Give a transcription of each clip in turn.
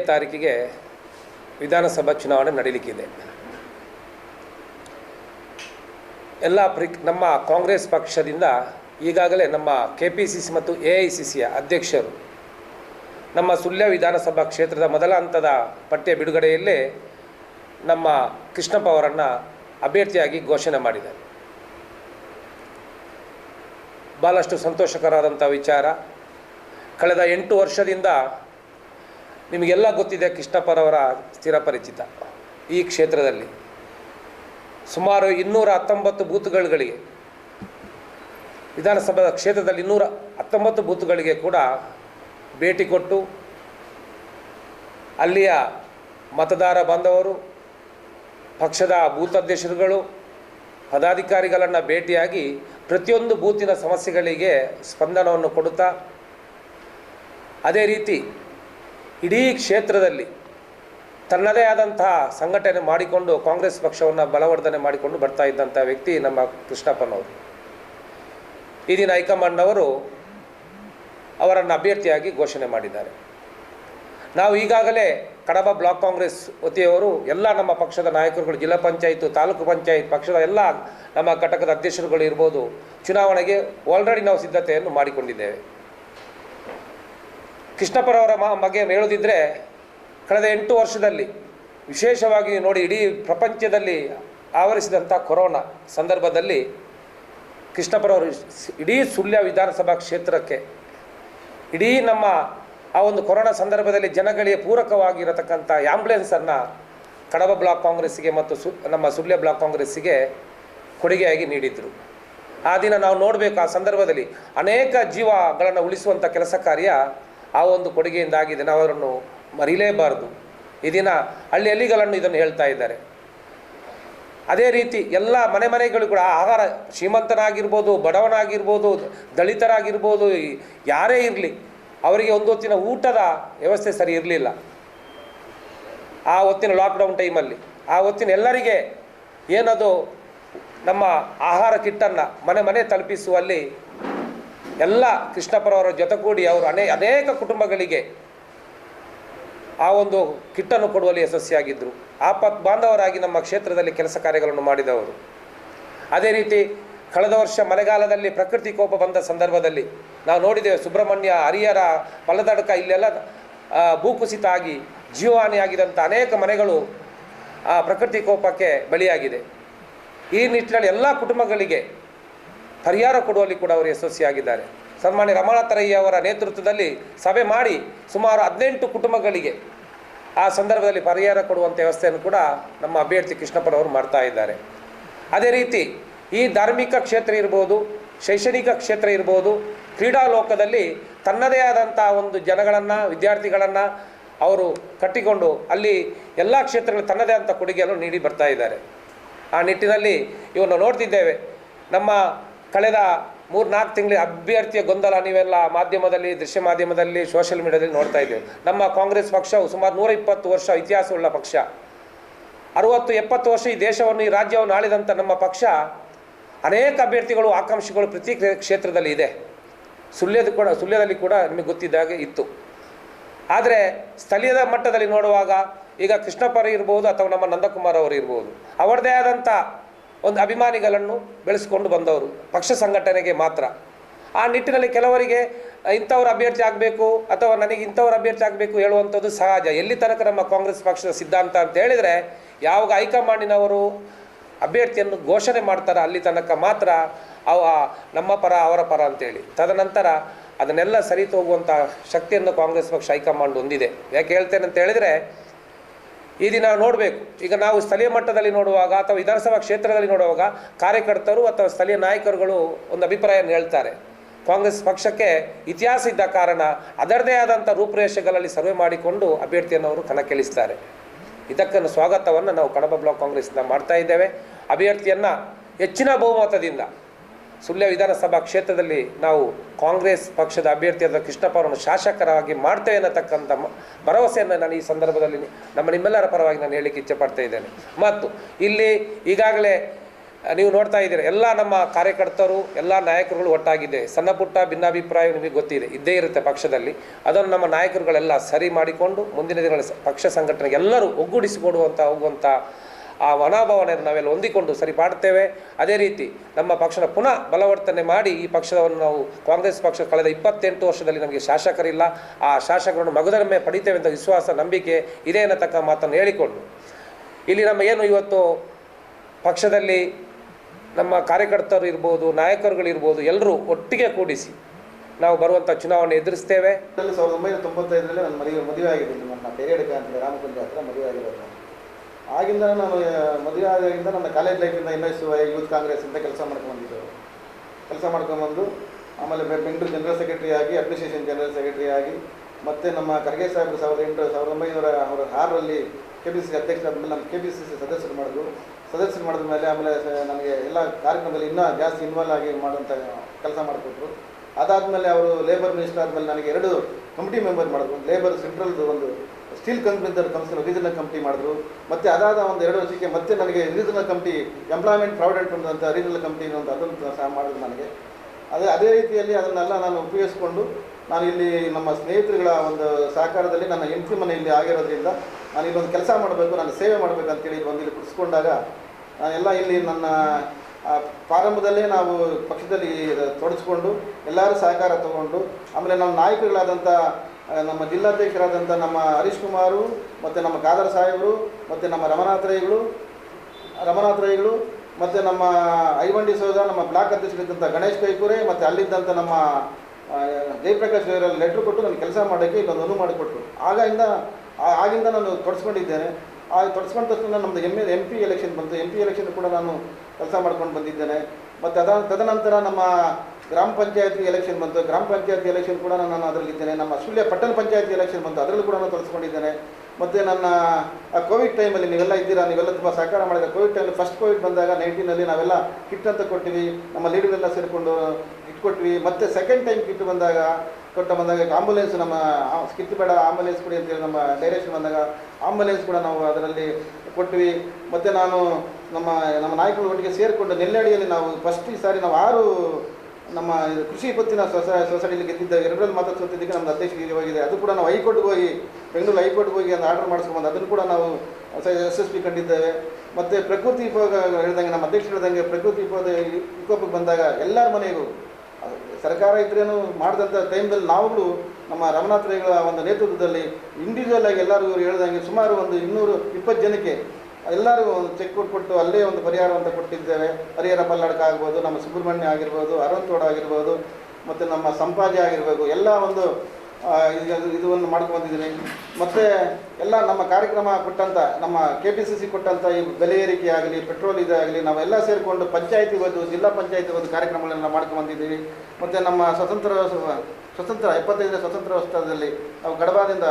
ತಾರೀಕಿಗೆ ವಿಧಾನಸಭಾ ಚುನಾವಣೆ ನಡೀಲಿಕ್ಕಿದೆ. ಎಲ್ಲ ಪ್ರಿ ನಮ್ಮ ಕಾಂಗ್ರೆಸ್ ಪಕ್ಷದಿಂದ ಈಗಾಗಲೇ ನಮ್ಮ ಕೆ ಪಿ ಸಿ ಸಿ ಮತ್ತು ಎ ಐ ಸಿ ಸಿಯ ಅಧ್ಯಕ್ಷರು ನಮ್ಮ ಸುಳ್ಯ ವಿಧಾನಸಭಾ ಕ್ಷೇತ್ರದ ಮೊದಲ ಹಂತದ ಪಠ್ಯ ಬಿಡುಗಡೆಯಲ್ಲೇ ನಮ್ಮ ಕೃಷ್ಣಪ್ಪ ಅವರನ್ನು ಅಭ್ಯರ್ಥಿಯಾಗಿ ಘೋಷಣೆ ಮಾಡಿದ್ದಾರೆ. ಭಾಳಷ್ಟು ಸಂತೋಷಕರವಾದಂಥ ವಿಚಾರ. ಕಳೆದ ಎಂಟು ವರ್ಷದಿಂದ ನಿಮಗೆಲ್ಲ ಗೊತ್ತಿದೆ ಕೃಷ್ಣಪ್ಪರವರ ಸ್ಥಿರಪರಿಚಿತ ಈ ಕ್ಷೇತ್ರದಲ್ಲಿ. ಸುಮಾರು ಇನ್ನೂರ ಹತ್ತೊಂಬತ್ತು ಬೂತ್ಗಳಿಗೆ, ವಿಧಾನಸಭಾ ಕ್ಷೇತ್ರದಲ್ಲಿ ಇನ್ನೂರ ಹತ್ತೊಂಬತ್ತು ಬೂತ್ಗಳಿಗೆ ಕೂಡ ಭೇಟಿ ಕೊಟ್ಟು, ಅಲ್ಲಿಯ ಮತದಾರ ಬಾಂಧವರು, ಪಕ್ಷದ ಬೂತ್ ಅಧ್ಯಕ್ಷರುಗಳು, ಪದಾಧಿಕಾರಿಗಳನ್ನು ಭೇಟಿಯಾಗಿ ಪ್ರತಿಯೊಂದು ಬೂತಿನ ಸಮಸ್ಯೆಗಳಿಗೆ ಸ್ಪಂದನವನ್ನು ಕೊಡುತ್ತಾ, ಅದೇ ರೀತಿ ಇಡೀ ಕ್ಷೇತ್ರದಲ್ಲಿ ತನ್ನದೇ ಆದಂತಹ ಸಂಘಟನೆ ಮಾಡಿಕೊಂಡು ಕಾಂಗ್ರೆಸ್ ಪಕ್ಷವನ್ನು ಬಲವರ್ಧನೆ ಮಾಡಿಕೊಂಡು ಬರ್ತಾ ಇದ್ದಂಥ ವ್ಯಕ್ತಿ ನಮ್ಮ ಕೃಷ್ಣಪ್ಪನವರು ಈ ದಿನ ಹೈಕಮಾಂಡ್ನವರು ಅವರನ್ನು ಅಭ್ಯರ್ಥಿಯಾಗಿ ಘೋಷಣೆ ಮಾಡಿದ್ದಾರೆ. ನಾವು ಈಗಾಗಲೇ ಕಡಬ ಬ್ಲಾಕ್ ಕಾಂಗ್ರೆಸ್ ವತಿಯವರು ಎಲ್ಲ ನಮ್ಮ ಪಕ್ಷದ ನಾಯಕರುಗಳು, ಜಿಲ್ಲಾ ಪಂಚಾಯತ್, ತಾಲೂಕು ಪಂಚಾಯತ್, ಪಕ್ಷದ ಎಲ್ಲ ನಮ್ಮ ಘಟಕದ ಅಧ್ಯಕ್ಷರುಗಳು ಇರ್ಬೋದು, ಚುನಾವಣೆಗೆ ಆಲ್ರೆಡಿ ನಾವು ಸಿದ್ಧತೆಯನ್ನು ಮಾಡಿಕೊಂಡಿದ್ದೇವೆ. ಕೃಷ್ಣಪ್ಪರವರ ಬಗ್ಗೆ ಹೇಳೋದಿದ್ದರೆ ಕಳೆದ ಎಂಟು ವರ್ಷದಲ್ಲಿ ವಿಶೇಷವಾಗಿ ನೋಡಿ ಇಡೀ ಪ್ರಪಂಚದಲ್ಲಿ ಆವರಿಸಿದಂಥ ಕೊರೋನಾ ಸಂದರ್ಭದಲ್ಲಿ ಕೃಷ್ಣಪ್ಪರವರು ಇಡೀ ಸುಳ್ಯ ವಿಧಾನಸಭಾ ಕ್ಷೇತ್ರಕ್ಕೆ, ಇಡೀ ನಮ್ಮ ಆ ಒಂದು ಕೊರೋನಾ ಸಂದರ್ಭದಲ್ಲಿ ಜನಗಳಿಗೆ ಪೂರಕವಾಗಿರತಕ್ಕಂಥ ಆ್ಯಂಬುಲೆನ್ಸನ್ನು ಕಡಬ ಬ್ಲಾಕ್ ಕಾಂಗ್ರೆಸ್ಸಿಗೆ ಮತ್ತು ಸು ನಮ್ಮ ಸುಳ್ಯ ಬ್ಲಾಕ್ ಕಾಂಗ್ರೆಸ್ಸಿಗೆ ಕೊಡುಗೆಯಾಗಿ ನೀಡಿದರು. ಆ ದಿನ ನಾವು ನೋಡಬೇಕು ಆ ಸಂದರ್ಭದಲ್ಲಿ ಅನೇಕ ಜೀವಗಳನ್ನು ಉಳಿಸುವಂಥ ಕೆಲಸ ಕಾರ್ಯ ಆ ಒಂದು ಕೊಡುಗೆಯಿಂದಾಗಿ ನಾವು ಅವರನ್ನು ಮರಿಲೇಬಾರದು. ಈ ದಿನ ಹಳ್ಳಿ ಹಳ್ಳಿಗಳನ್ನು ಇದನ್ನು ಹೇಳ್ತಾ ಇದ್ದಾರೆ. ಅದೇ ರೀತಿ ಎಲ್ಲ ಮನೆ ಮನೆಗಳು ಕೂಡ ಆಹಾರ ಶ್ರೀಮಂತನಾಗಿರ್ಬೋದು, ಬಡವನಾಗಿರ್ಬೋದು, ದಲಿತರಾಗಿರ್ಬೋದು ಯಾರೇ ಇರಲಿ, ಅವರಿಗೆ ಒಂದು ಹೊತ್ತಿನ ಊಟದ ವ್ಯವಸ್ಥೆ ಸರಿ ಇರಲಿಲ್ಲ. ಆ ಹೊತ್ತಿನ ಲಾಕ್ಡೌನ್ ಟೈಮಲ್ಲಿ ಆ ಹೊತ್ತಿನ ಎಲ್ಲರಿಗೆ ಏನದು ನಮ್ಮ ಆಹಾರ ಕಿಟ್ಟನ್ನು ಮನೆ ಮನೆ ತಲುಪಿಸುವಲ್ಲಿ ಎಲ್ಲ ಕೃಷ್ಣಪ್ಪರವರ ಜೊತೆಗೂಡಿ ಅವರು ಅನೇ, ಅನೇಕ ಕುಟುಂಬಗಳಿಗೆ ಆ ಒಂದು ಕಿಟ್ಟನ್ನು ಕೊಡುವಲ್ಲಿ ಯಶಸ್ವಿಯಾಗಿದ್ದರು ಆಪತ್ ಬಾಂಧವರಾಗಿ ನಮ್ಮ ಕ್ಷೇತ್ರದಲ್ಲಿ ಕೆಲಸ ಕಾರ್ಯಗಳನ್ನು ಮಾಡಿದವರು. ಅದೇ ರೀತಿ ಕಳೆದ ವರ್ಷ ಮಳೆಗಾಲದಲ್ಲಿ ಪ್ರಕೃತಿ ಕೋಪ ಬಂದ ಸಂದರ್ಭದಲ್ಲಿ ನಾವು ನೋಡಿದ್ದೇವೆ ಸುಬ್ರಹ್ಮಣ್ಯ ಹರಿಹರ ಪಲ್ಲದಡ್ಕ ಇಲ್ಲೆಲ್ಲ ಭೂಕುಸಿತ ಆಗಿ ಜೀವಹಾನಿಯಾಗಿದ್ದಂಥ ಅನೇಕ ಮನೆಗಳು ಆ ಪ್ರಕೃತಿ ಕೋಪಕ್ಕೆ ಬಲಿಯಾಗಿದೆ. ಈ ನಿಟ್ಟಿನಲ್ಲಿ ಎಲ್ಲ ಕುಟುಂಬಗಳಿಗೆ ಪರಿಹಾರ ಕೊಡುವಲ್ಲಿ ಕೂಡ ಅವರು ಯಶಸ್ವಿಯಾಗಿದ್ದಾರೆ ಸನ್ಮಾನ್ಯ ರಮಾನಾಥ ರೈ ಅವರ ನೇತೃತ್ವದಲ್ಲಿ ಸಭೆ ಮಾಡಿ ಸುಮಾರು ಹದಿನೆಂಟು ಕುಟುಂಬಗಳಿಗೆ ಆ ಸಂದರ್ಭದಲ್ಲಿ ಪರಿಹಾರ ಕೊಡುವಂಥ ವ್ಯವಸ್ಥೆಯನ್ನು ಕೂಡ ನಮ್ಮ ಅಭ್ಯರ್ಥಿ ಕೃಷ್ಣಪ್ಪನವರು ಮಾಡ್ತಾ ಇದ್ದಾರೆ. ಅದೇ ರೀತಿ ಈ ಧಾರ್ಮಿಕ ಕ್ಷೇತ್ರ ಇರ್ಬೋದು, ಶೈಕ್ಷಣಿಕ ಕ್ಷೇತ್ರ ಇರ್ಬೋದು, ಕ್ರೀಡಾ ಲೋಕದಲ್ಲಿ ತನ್ನದೇ ಆದಂಥ ಒಂದು ಜನಗಳನ್ನು, ವಿದ್ಯಾರ್ಥಿಗಳನ್ನು ಅವರು ಕಟ್ಟಿಕೊಂಡು ಅಲ್ಲಿ ಎಲ್ಲ ಕ್ಷೇತ್ರಗಳು ತನ್ನದೇ ಆದಂಥ ಕೊಡುಗೆಯನ್ನು ನೀಡಿ ಬರ್ತಾ ಇದ್ದಾರೆ. ಆ ನಿಟ್ಟಿನಲ್ಲಿ ಇವನ್ನು ನೋಡ್ತಿದ್ದೇವೆ. ನಮ್ಮ ಕಳೆದ ಮೂರು ನಾಲ್ಕು ತಿಂಗಳ ಅಭ್ಯರ್ಥಿಯ ಗೊಂದಲ ನೀವೆಲ್ಲ ಮಾಧ್ಯಮದಲ್ಲಿ, ದೃಶ್ಯ ಮಾಧ್ಯಮದಲ್ಲಿ ಸೋಷಿಯಲ್ ಮೀಡಿಯಾದಲ್ಲಿ ನೋಡ್ತಾ ಇದ್ದೀವಿ ನಮ್ಮ ಕಾಂಗ್ರೆಸ್ ಪಕ್ಷವು ಸುಮಾರು ನೂರ ಇಪ್ಪತ್ತು ವರ್ಷ ಇತಿಹಾಸವುಳ್ಳ ಪಕ್ಷ. ಅರುವತ್ತು, ಎಪ್ಪತ್ತು ವರ್ಷ ಈ ದೇಶವನ್ನು, ಈ ರಾಜ್ಯವನ್ನು ಆಳಿದಂಥ ನಮ್ಮ ಪಕ್ಷ ಅನೇಕ ಅಭ್ಯರ್ಥಿಗಳು, ಆಕಾಂಕ್ಷಿಗಳು ಪ್ರತಿ ಕ್ಷೇ- ಕ್ಷೇತ್ರದಲ್ಲಿ ಇದೆ. ಸುಳ್ಯದ ಕೂಡ, ಸುಳ್ಯದಲ್ಲಿ ಕೂಡ ನಿಮಗೆ ಗೊತ್ತಿದ್ದಾಗೆ ಇತ್ತು. ಆದರೆ ಸ್ಥಳೀಯದ ಮಟ್ಟದಲ್ಲಿ ನೋಡುವಾಗ ಈಗ ಕೃಷ್ಣಪ್ಪರ ಇರ್ಬೋದು ಅಥವಾ ನಮ್ಮ ನಂದಕುಮಾರ್ ಅವರು ಇರ್ಬೋದು, ಅವರದೇ ಆದಂಥ ಒಂದು ಅಭಿಮಾನಿಗಳನ್ನು ಬೆಳೆಸ್ಕೊಂಡು ಬಂದವರು, ಪಕ್ಷ ಸಂಘಟನೆಗೆ ಮಾತ್ರ. ಆ ನಿಟ್ಟಿನಲ್ಲಿ ಕೆಲವರಿಗೆ ಇಂಥವ್ರ ಅಭ್ಯರ್ಥಿ ಆಗಬೇಕು ಅಥವಾ ನನಗೆ ಇಂಥವ್ರ ಅಭ್ಯರ್ಥಿ ಆಗಬೇಕು ಹೇಳುವಂಥದ್ದು ಸಹಜ. ಎಲ್ಲಿ ತನಕ ನಮ್ಮ ಕಾಂಗ್ರೆಸ್ ಪಕ್ಷದ ಸಿದ್ಧಾಂತ ಅಂತ ಹೇಳಿದರೆ, ಯಾವಾಗ ಹೈಕಮಾಂಡಿನವರು ಅಭ್ಯರ್ಥಿಯನ್ನು ಘೋಷಣೆ ಮಾಡ್ತಾರೆ ಅಲ್ಲಿ ತನಕ ಮಾತ್ರ ಅವ, ನಮ್ಮ ಪರ, ಅವರ ಪರ ಅಂತೇಳಿ. ತದನಂತರ ಅದನ್ನೆಲ್ಲ ಸರಿತು ಹೋಗುವಂಥ ಶಕ್ತಿಯನ್ನು ಕಾಂಗ್ರೆಸ್ ಪಕ್ಷ ಹೈಕಮಾಂಡ್ ಹೊಂದಿದೆ. ಯಾಕೆ ಹೇಳ್ತೇನೆ ಅಂತ ಹೇಳಿದರೆ ಈ ದಿನ ನೋಡಬೇಕು. ಈಗ ನಾವು ಸ್ಥಳೀಯ ಮಟ್ಟದಲ್ಲಿ ನೋಡುವಾಗ ಅಥವಾ ವಿಧಾನಸಭಾ ಕ್ಷೇತ್ರದಲ್ಲಿ ನೋಡುವಾಗ ಕಾರ್ಯಕರ್ತರು ಅಥವಾ ಸ್ಥಳೀಯ ನಾಯಕರುಗಳು ಒಂದು ಅಭಿಪ್ರಾಯವನ್ನು ಹೇಳ್ತಾರೆ. ಕಾಂಗ್ರೆಸ್ ಪಕ್ಷಕ್ಕೆ ಇತಿಹಾಸ ಇದ್ದ ಕಾರಣ ಅದರದೇ ಆದಂಥ ರೂಪುರೇಷೆಗಳಲ್ಲಿ ಸರ್ವೆ ಮಾಡಿಕೊಂಡು ಅಭ್ಯರ್ಥಿಯನ್ನು ಅವರು ಕಣಕ್ಕಿಳಿಸ್ತಾರೆ. ಇದಕ್ಕನ್ನು ಸ್ವಾಗತವನ್ನು ನಾವು ಕಡಬ ಬ್ಲಾಕ್ ಕಾಂಗ್ರೆಸ್ನ ಮಾಡ್ತಾ ಇದ್ದೇವೆ. ಅಭ್ಯರ್ಥಿಯನ್ನು ಹೆಚ್ಚಿನ ಬಹುಮತದಿಂದ ಸುಳ್ಯ ವಿಧಾನಸಭಾ ಕ್ಷೇತ್ರದಲ್ಲಿ ನಾವು ಕಾಂಗ್ರೆಸ್ ಪಕ್ಷದ ಅಭ್ಯರ್ಥಿಯಾದ ಕೃಷ್ಣಪ್ಪ ಅವರನ್ನು ಶಾಸಕರಾಗಿ ಮಾಡ್ತೇವೆ ಅನ್ನತಕ್ಕಂಥ ಭರವಸೆಯನ್ನು ನಾನು ಈ ಸಂದರ್ಭದಲ್ಲಿ ನಮ್ಮ ನಿಮ್ಮೆಲ್ಲರ ಪರವಾಗಿ ನಾನು ಹೇಳಲಿಕ್ಕೆ ಇಚ್ಛೆ ಇದ್ದೇನೆ. ಮತ್ತು ಇಲ್ಲಿ ಈಗಾಗಲೇ ನೀವು ನೋಡ್ತಾ ಇದ್ದೀರಿ, ಎಲ್ಲ ನಮ್ಮ ಕಾರ್ಯಕರ್ತರು, ಎಲ್ಲ ನಾಯಕರುಗಳು ಒಟ್ಟಾಗಿದೆ. ಸಣ್ಣ ಪುಟ್ಟ ಭಿನ್ನಾಭಿಪ್ರಾಯ ನಿಮಗೆ ಗೊತ್ತಿದೆ, ಇದ್ದೇ ಇರುತ್ತೆ ಪಕ್ಷದಲ್ಲಿ. ಅದನ್ನು ನಮ್ಮ ನಾಯಕರುಗಳೆಲ್ಲ ಸರಿ ಮಾಡಿಕೊಂಡು ಮುಂದಿನ ದಿನಗಳ ಪಕ್ಷ ಸಂಘಟನೆಗೆ ಎಲ್ಲರೂ ಒಗ್ಗೂಡಿಸಿಕೊಡುವಂಥ ಹೋಗುವಂಥ ಆ ಮನೋಭಾವನೆಯನ್ನು ನಾವೆಲ್ಲ ಹೊಂದಿಕೊಂಡು ಸರಿ ಮಾಡ್ತೇವೆ ಅದೇ ರೀತಿ ನಮ್ಮ ಪಕ್ಷನ ಪುನಃ ಬಲವರ್ತನೆ ಮಾಡಿ ಈ ಪಕ್ಷವನ್ನು ನಾವು ಕಾಂಗ್ರೆಸ್ ಪಕ್ಷ ಕಳೆದ ಇಪ್ಪತ್ತೆಂಟು ವರ್ಷದಲ್ಲಿ ನಮಗೆ ಶಾಸಕರಿಲ್ಲ. ಆ ಶಾಸಕರನ್ನು ಮಗದೊಮ್ಮೆ ಪಡಿತೇವೆ ಅಂತ ವಿಶ್ವಾಸ, ನಂಬಿಕೆ ಇದೆ ಅನ್ನತಕ್ಕ ಮಾತನ್ನು ಹೇಳಿಕೊಂಡು. ಇಲ್ಲಿ ನಮ್ಮ ಏನು ಇವತ್ತು ಪಕ್ಷದಲ್ಲಿ ನಮ್ಮ ಕಾರ್ಯಕರ್ತರು ಇರ್ಬೋದು ನಾಯಕರುಗಳಿರ್ಬೋದು ಎಲ್ಲರೂ ಒಟ್ಟಿಗೆ ಕೂಡಿಸಿ ನಾವು ಬರುವಂಥ ಚುನಾವಣೆ ಎದುರಿಸ್ತೇವೆ. ಸಾವಿರದ ಒಂಬೈನೂರ ತೊಂಬತ್ತೈದರಲ್ಲಿ ನಾನು ಮದುವೆ ಮದುವೆ ಆಗಿದ್ದೀನಿ ನನ್ನ ಪೇರೇಡ್ಕ ಅಂತ ರಾಮಕುಂಜ ಹತ್ರ ಮದುವೆ ಆಗಿರೋದು. ಆಗಿಂದ ನಾನು ಮದುವೆ ಆಗಿಂದ ನನ್ನ college ಲೈಫಿಂದ N S Y youth Congress ಅಂತ ಕೆಲಸ ಮಾಡ್ಕೊಂಡಿದ್ದು ಕೆಲಸ ಮಾಡ್ಕೊಂಡ್ಬಂದು ಆಮೇಲೆ ಬೆಂಗಳೂರು ಜನರಲ್ ಸೆಕ್ರೆಟರಿ ಆಗಿ ಅಡ್ಮಿನಿಸ್ಟ್ರೇಷನ್ ಜನರಲ್ ಸೆಕ್ರೆಟರಿ ಆಗಿ, ಮತ್ತೆ ನಮ್ಮ ಖರ್ಗೆ ಸಾಹೇಬರು ಸಾವಿರದ ಎಂಟು, ಸಾವಿರದ ಒಂಬೈನೂರ ಅವರ ಆರರಲ್ಲಿ ಕೆ ಪಿ ಸಿ ಸಿ ಅಧ್ಯಕ್ಷರಾದ್ಮೇಲೆ ನಮ್ಮ ಕೆ ಪಿ ಸಿ ಸಿ ಸದಸ್ಯರು ಮಾಡಿದ್ರು ಸದಸ್ಯರು ಮಾಡಿದ ಮೇಲೆ ಆಮೇಲೆ ನನಗೆ ಎಲ್ಲ ಕಾರ್ಯಕ್ರಮದಲ್ಲಿ ಇನ್ನೂ ಜಾಸ್ತಿ ಇನ್ವಾಲ್ವ್ ಆಗಿ ಮಾಡುವಂಥ ಕೆಲಸ ಮಾಡಿಕೊಟ್ರು. ಅದಾದಮೇಲೆ ಅವರು ಲೇಬರ್ ಮಿನಿಸ್ಟರ್ ಆದಮೇಲೆ ನನಗೆ ಎರಡು ಕಮಿಟಿ ಮೆಂಬರ್ ಮಾಡಿದ್ರು. ಲೇಬರ್ ಸೆಂಟ್ರಲ್ದು ಒಂದು steel company council regional committee ಮಾಡಿದ್ರು. ಮತ್ತೆ ಅದಾದ ಒಂದು ಎರಡು ವರ್ಷಕ್ಕೆ ಮತ್ತೆ ನನಗೆ ರೀಜನಲ್ ಕಮಿಟಿ ಎಂಪ್ಲಾಯ್ಮೆಂಟ್ ಪ್ರಾವಿಡೆಂಟ್ ಅಂತ ರೀಜನಲ್ ಕಮಿಟಿ ಅಂತ ಅದನ್ನು ಸಹ ಮಾಡಿದ್ರು ನನಗೆ. ಅದೇ ಅದೇ ರೀತಿಯಲ್ಲಿ ಅದನ್ನೆಲ್ಲ ನಾನು ಉಪಯೋಗಿಸ್ಕೊಂಡು ನಾನು ಇಲ್ಲಿ ನಮ್ಮ ಸ್ನೇಹಿತರುಗಳ ಒಂದು ಸಹಕಾರದಲ್ಲಿ ನನ್ನ ಎಂಟ್ರಿ ಮನೆ ಇಲ್ಲಿ ಆಗಿರೋದ್ರಿಂದ ನಾನು ಇಲ್ಲೊಂದು ಕೆಲಸ ಮಾಡಬೇಕು, ನಾನು ಸೇವೆ ಮಾಡಬೇಕು ಅಂತೇಳಿ ಒಂದು ಇಲ್ಲಿ ಕುಡಿಸ್ಕೊಂಡಾಗ ನಾನೆಲ್ಲ ಇಲ್ಲಿ ನನ್ನ ಪ್ರಾರಂಭದಲ್ಲೇ ನಾವು ಪಕ್ಷದಲ್ಲಿ ತೊಡಗಿಸ್ಕೊಂಡು ಎಲ್ಲರೂ ಸಹಕಾರ ತಗೊಂಡು ಆಮೇಲೆ ನಮ್ಮ ನಾಯಕರುಗಳಾದಂಥ ನಮ್ಮ ಜಿಲ್ಲಾಧ್ಯಕ್ಷರಾದಂಥ ನಮ್ಮ ಹರೀಶ್ ಕುಮಾರು, ಮತ್ತು ನಮ್ಮ ಖಾದರ್ ಸಾಹೇಬರು, ಮತ್ತು ನಮ್ಮ ರಮನಾಥ್ ರೈಗಳು ರಮನಾಥ್ ರೈಗಳು, ಮತ್ತು ನಮ್ಮ ಐವಂಡಿ ಸೋದ ನಮ್ಮ ಬ್ಲಾಕ್ ಅಧ್ಯಕ್ಷರಿದ್ದಂಥ ಗಣೇಶ್ ಕೈಕೂರೆ, ಮತ್ತು ಅಲ್ಲಿದ್ದಂಥ ನಮ್ಮ ಜಯಪ್ರಕಾಶ್ ಅವರಲ್ಲಿ ಲೆಟ್ರ್ ಕೊಟ್ಟು ನಾನು ಕೆಲಸ ಮಾಡೋಕ್ಕೆ ಇಲ್ಲೊಂದು ಅನುವು ಮಾಡಿಕೊಟ್ರು. ಆಗಿಂದ ಆಗಿಂದ ನಾನು ತೊಡಸ್ಕೊಂಡಿದ್ದೇನೆ. ಆ, ತೊಡಸ್ಕೊಂಡ ತಕ್ಷಣ ನಮ್ಮದು ಎಂ ಎಂ ಪಿ ಎಲೆಕ್ಷನ್ ಬಂತು. ಎಂ ಪಿ ಎಲೆಕ್ಷನ್ ಕೂಡ ನಾನು ಕೆಲಸ ಮಾಡ್ಕೊಂಡು ಬಂದಿದ್ದೇನೆ. ಮತ್ತು ಅದ, ತದನಂತರ ನಮ್ಮ ಗ್ರಾಮ ಪಂಚಾಯತಿ ಎಲೆಕ್ಷನ್ ಬಂತು. ಗ್ರಾಮ ಪಂಚಾಯತಿ ಎಲೆಕ್ಷನ್ ಕೂಡ ನಾನು ಅದರಲ್ಲಿದ್ದೇನೆ. ನಮ್ಮ ಸುಳ್ಯ ಪಟ್ಟಣ ಪಂಚಾಯತಿ ಎಲೆಕ್ಷನ್ ಬಂತು. ಅದರಲ್ಲೂ ಕೂಡ ನಾನು ತೊಡಸ್ಕೊಂಡಿದ್ದೇನೆ ಮತ್ತು ನನ್ನ, ಆ ಕೋವಿಡ್ ಟೈಮಲ್ಲಿ ನೀವೆಲ್ಲ ಇದ್ದೀರಾ? ನೀವೆಲ್ಲ ತುಂಬ ಸಹಕಾರ ಮಾಡಿದ ಕೋವಿಡ್ ಟೈಮಲ್ಲಿ ಫಸ್ಟ್ ಕೋವಿಡ್ ಬಂದಾಗ ನೈನ್ಟೀನಲ್ಲಿ ನಾವೆಲ್ಲ ಕಿಟ್ ಅಂತ ಕೊಟ್ಟಿವಿ. ನಮ್ಮ ಲೀಡರ್ನೆಲ್ಲ ಸೇರಿಕೊಂಡು ಕಿಟ್ ಕೊಟ್ವಿ. ಮತ್ತು ಸೆಕೆಂಡ್ ಟೈಮ್ ಕಿಟ್ ಬಂದಾಗ, ಕೊಟ್ಟ ಬಂದಾಗ ಆಂಬುಲೆನ್ಸ್ ನಮ್ಮ ಕಿತ್ತು ಬೇಡ ಆಂಬುಲೆನ್ಸ್ ಕೊಡಿ ಅಂತೇಳಿ ನಮ್ಮ ಡೈರೆಕ್ಷನ್ ಬಂದಾಗ ಆಂಬುಲೆನ್ಸ್ ಕೂಡ ನಾವು ಅದರಲ್ಲಿ ಕೊಟ್ವಿ. ಮತ್ತು ನಾನು ನಮ್ಮ ನಮ್ಮ ನಾಯಕರ ಒಟ್ಟಿಗೆ ಸೇರಿಕೊಂಡು ನೆಲ್ಲಡಿಯಲ್ಲಿ ನಾವು ಫಸ್ಟ್ ಈ ಸಾರಿ ನಾವು ಆರು ನಮ್ಮ ಕೃಷಿ ಪತ್ತಿನ ಸೊಸ ಸೊಸೈಟಿಲಿ ಗೆದ್ದಿದ್ದ ಎರಡರಲ್ಲಿ ಮಾತ್ರ ನಮ್ಮ ಅಧ್ಯಕ್ಷರಿಗೆ ಹೋಗಿದೆ ಅದು ಕೂಡ ನಾವು ಹೈಕೋರ್ಟ್ಗೆ ಹೋಗಿ, ಬೆಂಗಳೂರು ಹೈಕೋರ್ಟ್ಗೆ ಹೋಗಿ ಒಂದು ಆರ್ಡರ್ ಮಾಡಿಸ್ಕೊಂಡು ಅದನ್ನು ಕೂಡ ನಾವು ಯಶಸ್ವಿ ಕಂಡಿದ್ದೇವೆ. ಮತ್ತು ಪ್ರಕೃತಿ ವಿಭಾಗ ಹೇಳ್ದಂಗೆ, ನಮ್ಮ ಅಧ್ಯಕ್ಷರು ಹೇಳ್ದಂಗೆ ಪ್ರಕೃತಿ ವಿಭಾಗದ ವಿಕೋಪಕ್ಕೆ ಬಂದಾಗ ಎಲ್ಲರ ಮನೆಗೂ, ಅದು ಸರ್ಕಾರ ಇದ್ರೇನು ಮಾಡಿದಂಥ ಟೈಮ್ದಲ್ಲಿ ನಾವುಗಳು ನಮ್ಮ ರಮನಾಥ್ ರೈಗಳ ಒಂದು ನೇತೃತ್ವದಲ್ಲಿ ಇಂಡಿವಿಜುವಲ್ ಆಗಿ ಎಲ್ಲರೂ ಹೇಳಿದಂಗೆ ಹೇಳ್ದಂಗೆ ಸುಮಾರು ಒಂದು ಇನ್ನೂರು ಇಪ್ಪತ್ತು ಜನಕ್ಕೆ ಎಲ್ಲರಿಗೂ ಒಂದು ಚೆಕ್ ಕೊಟ್ಟು ಅಲ್ಲೇ ಒಂದು ಪರಿಹಾರ ಅಂತ ಕೊಟ್ಟಿದ್ದೇವೆ. ಹರಿಹರ ಪಲ್ಲಡ್ಕ ಆಗ್ಬೋದು, ನಮ್ಮ ಸುಬ್ರಹ್ಮಣ್ಯ ಆಗಿರ್ಬೋದು ಅರಂತೋಡ ಆಗಿರ್ಬೋದು, ಮತ್ತು ನಮ್ಮ ಸಂಪಾಜಿ ಆಗಿರ್ಬೋದು ಎಲ್ಲ ಒಂದು ಇದು- ಇದನ್ನು ಮಾಡ್ಕೊಂಡಿದ್ದೀನಿ ಮತ್ತು ಎಲ್ಲ ನಮ್ಮ ಕಾರ್ಯಕ್ರಮ ಕೊಟ್ಟಂಥ ನಮ್ಮ ಕೆ ಪಿ ಸಿ ಸಿ ಕೊಟ್ಟಂಥ ಈ ಬೆಲೆ ಏರಿಕೆ ಆಗಲಿ, ಪೆಟ್ರೋಲ್ ಇದಾಗಲಿ, ನಾವೆಲ್ಲ ಸೇರಿಕೊಂಡು ಪಂಚಾಯಿತಿ ಒಂದು, ಜಿಲ್ಲಾ ಪಂಚಾಯಿತಿ ಒಂದು ಕಾರ್ಯಕ್ರಮಗಳನ್ನು ಮಾಡ್ಕೊಂಡು ಬಂದಿದ್ದೀವಿ. ಮತ್ತು ನಮ್ಮ ಸ್ವತಂತ್ರ ಸ್ವತಂತ್ರ ಎಪ್ಪತ್ತೈದನೇ ಸ್ವತಂತ್ರೋತ್ಸವದಲ್ಲಿ ನಾವು ಗಡಬಾದಿಂದ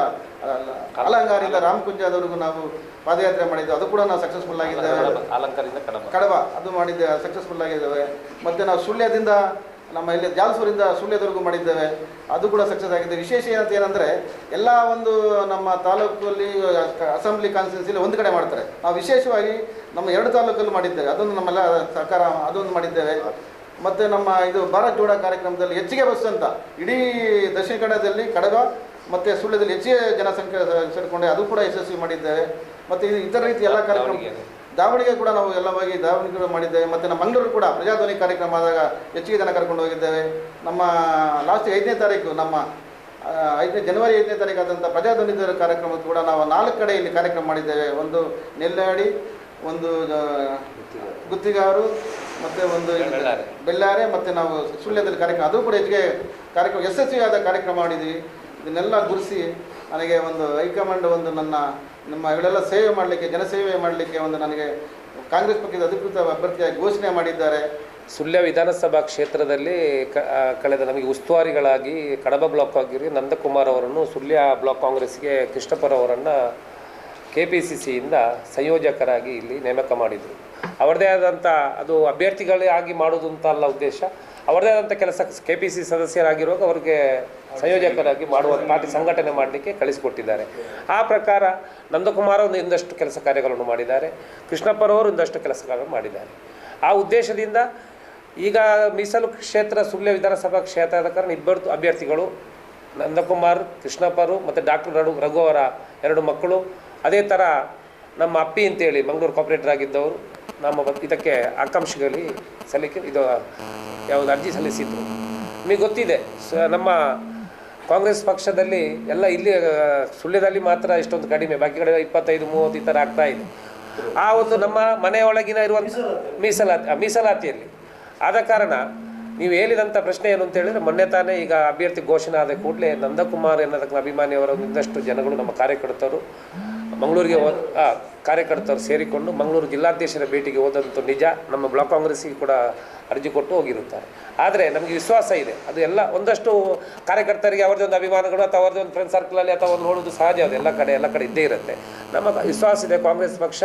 ಅಲಂಕಾರಿಂದ ರಾಮಕುಂಜದವರೆಗೂ ನಾವು ಪಾದಯಾತ್ರೆ ಮಾಡಿದ್ದು. ಅದು ಕೂಡ ನಾವು ಸಕ್ಸಸ್ಫುಲ್ ಆಗಿದ್ದೇವೆ. ಅಲಂಕಾರದಿಂದ ಕಡಬ. ಕಡಬ ಅದು ಮಾಡಿದ್ದೆ ಸಕ್ಸಸ್ಫುಲ್ ಆಗಿದ್ದೇವೆ. ಮತ್ತು ನಾವು ಸುಳ್ಯದಿಂದ ನಮ್ಮ ಇಲ್ಲಿ ಜಾಲ್ಸೂರಿಂದ ಸುಳ್ಯದವರೆಗೂ ಮಾಡಿದ್ದೇವೆ. ಅದು ಕೂಡ ಸಕ್ಸಸ್ ಆಗಿದೆ ವಿಶೇಷ ಏನಂತ ಏನಂದರೆ ಎಲ್ಲ ಒಂದು ನಮ್ಮ ತಾಲೂಕಲ್ಲಿ ಅಸೆಂಬ್ಲಿ ಕಾನ್ಸ್ಟಿಟ್ಯೂನ್ಸಿಲಿ ಒಂದು ಕಡೆ ಮಾಡ್ತಾರೆ. ನಾವು ವಿಶೇಷವಾಗಿ ನಮ್ಮ ಎರಡು ತಾಲೂಕಲ್ಲೂ ಮಾಡಿದ್ದೇವೆ. ಅದೊಂದು ನಮ್ಮೆಲ್ಲ ಸರ್ಕಾರ ಅದೊಂದು ಮಾಡಿದ್ದೇವೆ. ಮತ್ತು ನಮ್ಮ ಇದು ಭಾರತ್ ಜೋಡ ಕಾರ್ಯಕ್ರಮದಲ್ಲಿ ಹೆಚ್ಚಿಗೆ ಬಸ್ ಅಂತ. ಇಡೀ ದಕ್ಷಿಣ ಕನ್ನಡದಲ್ಲಿ ಕಡಗ ಮತ್ತು ಸುಳ್ಳ್ಯದಲ್ಲಿ ಹೆಚ್ಚಿಗೆ ಜನಸಂಖ್ಯೆ ಸೇರಿಕೊಂಡೆ ಅದು ಕೂಡ ಯಶಸ್ವಿ ಮಾಡಿದ್ದೇವೆ ಮತ್ತು ಇದು ಇತರ ರೀತಿ ಎಲ್ಲ ಕಾರ್ಯಕ್ರಮ ದಾವಣಗೆರೆ. ಕೂಡ ನಾವು ಎಲ್ಲ ಹೋಗಿ ದಾವಣಗೆರೆ ಮಾಡಿದ್ದೇವೆ. ಮತ್ತು ನಮ್ಮ ಮಂಗಳೂರು ಕೂಡ ಪ್ರಜಾಧ್ವನಿ ಕಾರ್ಯಕ್ರಮ ಆದಾಗ ಹೆಚ್ಚಿಗೆ ಜನ ಕರ್ಕೊಂಡು ಹೋಗಿದ್ದೇವೆ. ನಮ್ಮ ಲಾಸ್ಟ್ ಐದನೇ ತಾರೀಕು ನಮ್ಮ ಐದನೇ ಜನವರಿ ಐದನೇ ತಾರೀಕು ಆದಂಥ ಪ್ರಜಾಧ್ವನಿ ಕಾರ್ಯಕ್ರಮ ಕೂಡ ನಾವು ನಾಲ್ಕು ಕಡೆ ಇಲ್ಲಿ ಕಾರ್ಯಕ್ರಮ ಮಾಡಿದ್ದೇವೆ. ಒಂದು ನೆಲ್ಲಾಡಿ ಒಂದು ಗುತ್ತಿಗಾರು ಮತ್ತು ಒಂದು ಬೆಳ್ಳಾರೆ. ಬೆಳ್ಳಾರೆ. ಮತ್ತು ನಾವು ಸುಳ್ಯದಲ್ಲಿ ಕಾರ್ಯಕ್ರಮ ಅದು ಕೂಡ ಹೆಚ್ಚಿಗೆ ಕಾರ್ಯಕ್ರಮ ಯಶಸ್ವಿಯಾದ ಕಾರ್ಯಕ್ರಮ ಮಾಡಿದ್ವಿ. ಇದನ್ನೆಲ್ಲ ಗುರುಸಿ ನನಗೆ ಒಂದು ಹೈಕಮಾಂಡ್ ಒಂದು ನನ್ನ ನಮ್ಮ ಇವಳೆಲ್ಲ ಸೇವೆ ಮಾಡಲಿಕ್ಕೆ ಜನಸೇವೆ ಮಾಡಲಿಕ್ಕೆ ಒಂದು ನನಗೆ ಕಾಂಗ್ರೆಸ್ ಪಕ್ಷದ ಅಧಿಕೃತ ಅಭ್ಯರ್ಥಿಯಾಗಿ ಘೋಷಣೆ ಮಾಡಿದ್ದಾರೆ. ಸುಳ್ಯ ವಿಧಾನಸಭಾ ಕ್ಷೇತ್ರದಲ್ಲಿ ಕ ಕಳೆದ ನಮಗೆ ಉಸ್ತುವಾರಿಗಳಾಗಿ ಕಡಬ ಬ್ಲಾಕ್ ಆಗಿರಿ ನಂದಕುಮಾರ್ ಅವರನ್ನು ಸುಳ್ಯ ಬ್ಲಾಕ್ ಕಾಂಗ್ರೆಸ್ಗೆ ಕೃಷ್ಣಪ್ಪರವರನ್ನು ಕೆ ಪಿ ಸಿ ಸಿಯಿಂದ ಸಂಯೋಜಕರಾಗಿ ಇಲ್ಲಿ ನೇಮಕ ಮಾಡಿದರು. ಅವರದೇ ಆದಂಥ ಅದು ಅಭ್ಯರ್ಥಿಗಳೇ ಆಗಿ ಮಾಡೋದು ಅಂತ ಅಲ್ಲ ಉದ್ದೇಶ. ಅವರದೇ ಆದಂಥ ಕೆಲಸ ಕೆ ಪಿ ಸಿ ಸದಸ್ಯರಾಗಿರುವಾಗ ಅವರಿಗೆ ಸಂಯೋಜಕರಾಗಿ ಮಾಡುವ ಪಾರ್ಟಿ ಸಂಘಟನೆ ಮಾಡಲಿಕ್ಕೆ ಕಳಿಸಿಕೊಟ್ಟಿದ್ದಾರೆ. ಆ ಪ್ರಕಾರ ನಂದಕುಮಾರ್ ಒಂದು ಇಂದಷ್ಟು ಕೆಲಸ ಕಾರ್ಯಗಳನ್ನು ಮಾಡಿದ್ದಾರೆ. ಕೃಷ್ಣಪ್ಪರವರು ಒಂದಷ್ಟು ಕೆಲಸ ಮಾಡಿದ್ದಾರೆ. ಆ ಉದ್ದೇಶದಿಂದ ಈಗ ಮೀಸಲು ಕ್ಷೇತ್ರ ಸುಳ್ಯ ವಿಧಾನಸಭಾ ಕ್ಷೇತ್ರದ ಕಾರಣ ಇಬ್ಬರು ಅಭ್ಯರ್ಥಿಗಳು ನಂದಕುಮಾರ್, ಕೃಷ್ಣಪ್ಪರು ಮತ್ತು ಡಾಕ್ಟರ್ ರಘು ರಘು ಅವರ ಎರಡು ಮಕ್ಕಳು. ಅದೇ ಥರ ನಮ್ಮ ಅಪ್ಪಿ ಅಂತೇಳಿ ಮಂಗಳೂರು ಕಾಪರೇಟರ್ ಆಗಿದ್ದವರು. ನಮ್ಮ ಇದಕ್ಕೆ ಆಕಾಂಕ್ಷೆಗಳಲ್ಲಿ ಸಲ್ಲಿಕೆ ಇದು, ಯಾವುದು ಅರ್ಜಿ ಸಲ್ಲಿಸಿದ್ರು. ನಿಮಗೆ ಗೊತ್ತಿದೆ ನಮ್ಮ ಕಾಂಗ್ರೆಸ್ ಪಕ್ಷದಲ್ಲಿ ಎಲ್ಲ ಇಲ್ಲಿ ಸುಳ್ಳ್ಯದಲ್ಲಿ ಮಾತ್ರ ಇಷ್ಟೊಂದು ಕಡಿಮೆ, ಬಾಕಿ ಕಡೆ ಇಪ್ಪತ್ತೈದು, ಮೂವತ್ತು ಈ ಥರ ಆಗ್ತಾ ಇದೆ. ಆ ಒಂದು ನಮ್ಮ ಮನೆಯೊಳಗಿನ ಇರುವಂಥ ಮೀಸಲಾತಿ ಮೀಸಲಾತಿಯಲ್ಲಿ. ಆದ ಕಾರಣ ನೀವು ಹೇಳಿದಂಥ ಪ್ರಶ್ನೆ ಏನು ಅಂತ ಹೇಳಿದ್ರೆ ಮೊನ್ನೆ ತಾನೇ ಈಗ ಅಭ್ಯರ್ಥಿ ಘೋಷಣೆ ಆದ ಕೂಡಲೇ ನಂದಕುಮಾರ್ ಎನ್ನೋದಕ್ಕೆ ಅಭಿಮಾನಿಯವರ ಒಂದಷ್ಟು ಜನಗಳು ನಮ್ಮ ಕಾರ್ಯಕರ್ತರು. ಮಂಗಳೂರಿಗೆ ಹೋದ ಕಾರ್ಯಕರ್ತರು ಸೇರಿಕೊಂಡು ಮಂಗಳೂರು ಜಿಲ್ಲಾಧ್ಯಕ್ಷರ ಭೇಟಿಗೆ ಹೋದಂಥ ನಿಜ, ನಮ್ಮ ಬ್ಲಾಕ್ ಕಾಂಗ್ರೆಸ್ಸಿಗೆ ಕೂಡ ಅರ್ಜಿ ಕೊಟ್ಟು ಹೋಗಿರುತ್ತಾರೆ. ಆದರೆ ನಮಗೆ ವಿಶ್ವಾಸ ಇದೆ, ಅದು ಎಲ್ಲ ಒಂದಷ್ಟು ಕಾರ್ಯಕರ್ತರಿಗೆ ಅವ್ರದ್ದು ಒಂದು ಅಭಿಮಾನಗಳು ಅಥವಾ ಅವ್ರದ್ದು ಒಂದು ಫ್ರೆಂಡ್ ಸರ್ಕಲಲ್ಲಿ ಅಥವಾ ಒಂದು ನೋಡೋದು ಸಹಜ, ಅದು ಎಲ್ಲ ಕಡೆ ಎಲ್ಲ ಕಡೆ ಇದ್ದೇ ಇರುತ್ತೆ. ನಮ್ಮ ವಿಶ್ವಾಸ ಇದೆ, ಕಾಂಗ್ರೆಸ್ ಪಕ್ಷ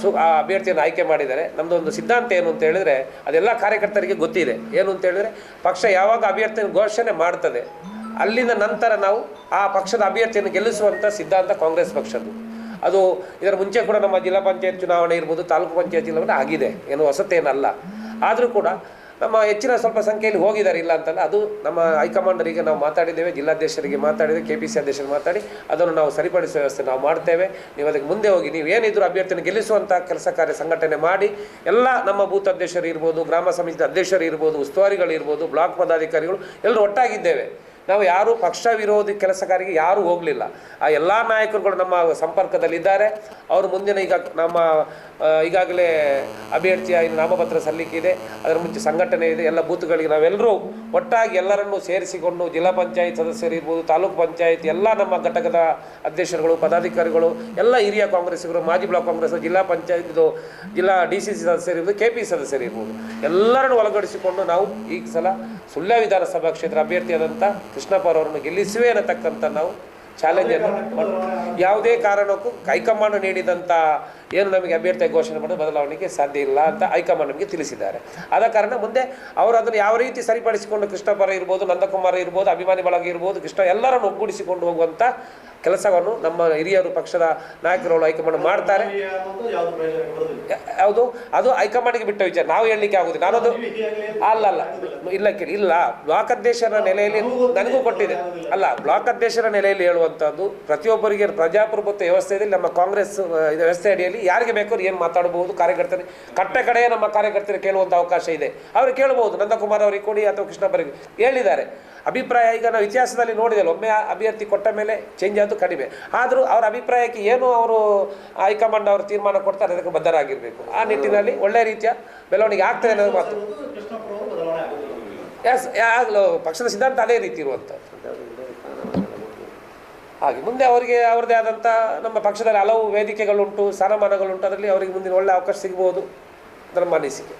ಸು, ಆ ಅಭ್ಯರ್ಥಿಯನ್ನು ಆಯ್ಕೆ ಮಾಡಿದ್ದಾರೆ ನಮ್ಮದು ಒಂದು ಸಿದ್ಧಾಂತ ಏನು ಅಂತ ಹೇಳಿದ್ರೆ ಅದೆಲ್ಲ ಕಾರ್ಯಕರ್ತರಿಗೆ ಗೊತ್ತಿದೆ. ಏನು ಅಂತ ಹೇಳಿದ್ರೆ, ಪಕ್ಷ ಯಾವಾಗ ಅಭ್ಯರ್ಥಿಯನ್ನು ಘೋಷಣೆ ಮಾಡ್ತದೆ ಅಲ್ಲಿಂದ ನಂತರ ನಾವು ಆ ಪಕ್ಷದ ಅಭ್ಯರ್ಥಿಯನ್ನು ಗೆಲ್ಲಿಸುವಂಥ ಸಿದ್ಧಾಂತ ಕಾಂಗ್ರೆಸ್ ಪಕ್ಷದ್ದು. ಅದು ಇದರ ಮುಂಚೆ ಕೂಡ ನಮ್ಮ ಜಿಲ್ಲಾ ಪಂಚಾಯತ್ ಚುನಾವಣೆ ಇರ್ಬೋದು, ತಾಲೂಕು ಪಂಚಾಯತ್ ಚುನಾವಣೆ ಆಗಿದೆ. ಏನು ಹೊಸತೇನಲ್ಲ. ಆದರೂ ಕೂಡ ನಮ್ಮ ಹೆಚ್ಚಿನ ಸ್ವಲ್ಪ ಸಂಖ್ಯೆಯಲ್ಲಿ ಹೋಗಿದ್ದಾರೆ, ಇಲ್ಲ ಅಂತಲ್ಲ, ಅದು ನಮ್ಮ ಹೈಕಮಾಂಡರಿಗೆ ನಾವು ಮಾತಾಡಿದ್ದೇವೆ, ಜಿಲ್ಲಾಧ್ಯಕ್ಷರಿಗೆ ಮಾತಾಡಿದೆ ಕೆ ಪಿ ಸಿ ಅಧ್ಯಕ್ಷರಿಗೆ ಮಾತಾಡಿ, ಅದನ್ನು ನಾವು ಸರಿಪಡಿಸುವ ವ್ಯವಸ್ಥೆ ನಾವು ಮಾಡ್ತೇವೆ. ನೀವು ಅದಕ್ಕೆ ಮುಂದೆ ಹೋಗಿ, ನೀವು ಏನಿದ್ರು ಅಭ್ಯರ್ಥಿಯನ್ನು ಗೆಲ್ಲಿಸುವಂಥ ಕೆಲಸ ಕಾರ್ಯ ಸಂಘಟನೆ ಮಾಡಿ, ಎಲ್ಲ ನಮ್ಮ ಬೂತ್ ಅಧ್ಯಕ್ಷರು ಇರ್ಬೋದು, ಗ್ರಾಮ ಸಮಿತಿ ಅಧ್ಯಕ್ಷರು ಇರ್ಬೋದು, ಉಸ್ತುವಾರಿಗಳು ಇರ್ಬೋದು, ಬ್ಲಾಕ್ ಪದಾಧಿಕಾರಿಗಳು, ಎಲ್ಲರೂ ಒಟ್ಟಾಗಿದ್ದೇವೆ. ನಾವು ಯಾರು ಪಕ್ಷ ವಿರೋಧಿ ಕೆಲಸಗಾರಿಗೆ ಯಾರೂ ಹೋಗಲಿಲ್ಲ. ಆ ಎಲ್ಲ ನಾಯಕರುಗಳು ನಮ್ಮ ಸಂಪರ್ಕದಲ್ಲಿದ್ದಾರೆ. ಅವರು ಮುಂದಿನ ಈಗ ನಮ್ಮ ಈಗಾಗಲೇ ಅಭ್ಯರ್ಥಿಯ ನಾಮಪತ್ರ ಸಲ್ಲಿಕೆ ಇದೆ ಅದರ ಮುಂಚೆ ಸಂಘಟನೆ ಇದೆ. ಎಲ್ಲ ಬೂತ್ಗಳಿಗೆ ನಾವೆಲ್ಲರೂ ಒಟ್ಟಾಗಿ ಎಲ್ಲರನ್ನೂ ಸೇರಿಸಿಕೊಂಡು ಜಿಲ್ಲಾ ಪಂಚಾಯತ್ ಸದಸ್ಯರಿರ್ಬೋದು ತಾಲೂಕು ಪಂಚಾಯತ್, ಎಲ್ಲ ನಮ್ಮ ಘಟಕದ ಅಧ್ಯಕ್ಷರುಗಳು, ಪದಾಧಿಕಾರಿಗಳು, ಎಲ್ಲ ಹಿರಿಯ ಕಾಂಗ್ರೆಸ್ಸಿಗರು, ಮಾಜಿ ಬ್ಲಾಕ್ ಕಾಂಗ್ರೆಸ್ ಜಿಲ್ಲಾ ಪಂಚಾಯತ್ ಇದು ಜಿಲ್ಲಾ ಡಿ ಸಿ ಸಿ ಸದಸ್ಯರು ಇರ್ಬೋದು ಕೆ ಪಿ ಸದಸ್ಯರು ಇರ್ಬೋದು, ಎಲ್ಲರನ್ನು ಒಳಗಡಿಸಿಕೊಂಡು ನಾವು ಈ ಸಲ ಸುಳ್ಯ ವಿಧಾನಸಭಾ ಕ್ಷೇತ್ರ ಅಭ್ಯರ್ಥಿಯಾದಂಥ ಕೃಷ್ಣಪ್ಪ ಅವರನ್ನು ಗೆಲ್ಲಿಸುವೆ ಅನ್ನತಕ್ಕಂಥ ನಾವು ಚಾಲೆಂಜನ್ನು ಯಾವುದೇ ಕಾರಣಕ್ಕೂ ಹೈಕಮಾಂಡ್ ನೀಡಿದಂಥ ಏನು ನಮಗೆ ಅಭ್ಯರ್ಥಿ ಘೋಷಣೆ ಮಾಡೋದು ಬದಲಾವಣೆಗೆ ಸಾಧ್ಯ ಇಲ್ಲ ಅಂತ ಹೈಕಮಾಂಡ್ ನಮಗೆ ತಿಳಿಸಿದ್ದಾರೆ. ಆದ ಕಾರಣ ಮುಂದೆ ಅವರು ಅದನ್ನು ಯಾವ ರೀತಿ ಸರಿಪಡಿಸಿಕೊಂಡು ಕೃಷ್ಣಪರ ಇರ್ಬೋದು, ನಂದಕುಮಾರ ಇರ್ಬೋದು, ಅಭಿಮಾನಿ ಬಳಗ ಇರ್ಬೋದು, ಕೃಷ್ಣ ಎಲ್ಲರನ್ನು ಒಗ್ಗೂಡಿಸಿಕೊಂಡು ಹೋಗುವಂಥ ಕೆಲಸವನ್ನು ನಮ್ಮ ಹಿರಿಯರು ಪಕ್ಷದ ನಾಯಕರುಗಳು ಹೈಕಮಾಂಡ್ ಮಾಡ್ತಾರೆ. ಯಾವುದು? ಅದು ಹೈಕಮಾಂಡ್ಗೆ ಬಿಟ್ಟ ವಿಚಾರ. ನಾವು ಹೇಳಲಿಕ್ಕೆ ಆಗುದಿಲ್ಲ. ನಾನದು ಅಲ್ಲ ಅಲ್ಲ. ಇಲ್ಲ ಇಲ್ಲ. ಬ್ಲಾಕ್ ಅಧ್ಯಕ್ಷರ ನೆಲೆಯಲ್ಲಿ ನನಗೂ ಕೊಟ್ಟಿದೆ. ಅಲ್ಲ, ಬ್ಲಾಕ್ ಅಧ್ಯಕ್ಷರ ನೆಲೆಯಲ್ಲಿ ಹೇಳುವಂಥದ್ದು ಪ್ರತಿಯೊಬ್ಬರಿಗೆ ಪ್ರಜಾಪ್ರಭುತ್ವ ವ್ಯವಸ್ಥೆಯಲ್ಲಿ ನಮ್ಮ ಕಾಂಗ್ರೆಸ್ ವ್ಯವಸ್ಥೆ ಅಡಿಯಲ್ಲಿ ಯಾರಿಗೆ ಬೇಕಾದ್ರೂ ಏನು ಮಾತಾಡಬಹುದು ಕಾರ್ಯಕರ್ತರಿಗೆ ಕಟ್ಟ ಕಡೆಯೇ ನಮ್ಮ ಕಾರ್ಯಕರ್ತರಿಗೆ ಕೇಳುವಂಥ ಅವಕಾಶ ಇದೆ. ಅವರು ಕೇಳಬಹುದು ನಂದಕುಮಾರ್ ಅವರಿಗೆ ಕೊಡಿ ಅಥವಾ ಕೃಷ್ಣಪ್ಪರಿಗೆ ಹೇಳಿದ್ದಾರೆ. ಅಭಿಪ್ರಾಯ ಈಗ ನಾವು ಇತಿಹಾಸದಲ್ಲಿ ನೋಡಿದೆಲ್ಲ ಒಮ್ಮೆ ಅಭ್ಯರ್ಥಿ ಕೊಟ್ಟ ಮೇಲೆ ಚೇಂಜ್ ಆದ್ದು ಕಡಿಮೆ. ಆದರೂ ಅವರ ಅಭಿಪ್ರಾಯಕ್ಕೆ ಏನು ಅವರು ಹೈಕಮಾಂಡ್ ಅವರು ತೀರ್ಮಾನ ಕೊಡ್ತಾರೆ ಅದಕ್ಕೆ ಬದ್ಧರಾಗಿರಬೇಕು. ಆ ನಿಟ್ಟಿನಲ್ಲಿ ಒಳ್ಳೆಯ ರೀತಿಯ ಬೆಳವಣಿಗೆ ಆಗ್ತದೆ ಅನ್ನೋದು ಮಾತು. ಎಸ್ ಆಗಲು ಪಕ್ಷದ ಸಿದ್ಧಾಂತ ಅದೇ ರೀತಿ ಇರುವಂಥದ್ದು ಹಾಗೆ. ಮುಂದೆ ಅವರಿಗೆ ಅವರದೇ ಆದಂಥ ನಮ್ಮ ಪಕ್ಷದಲ್ಲಿ ಹಲವು ವೇದಿಕೆಗಳುಂಟು ಸ್ಥಾನಮಾನಗಳುಂಟು ಅದರಲ್ಲಿ ಅವರಿಗೆ ಮುಂದಿನ ಒಳ್ಳೆ ಅವಕಾಶ ಸಿಗ್ಬೋದು. ನಮ್ಮ ಅನಿಸಿಕೆ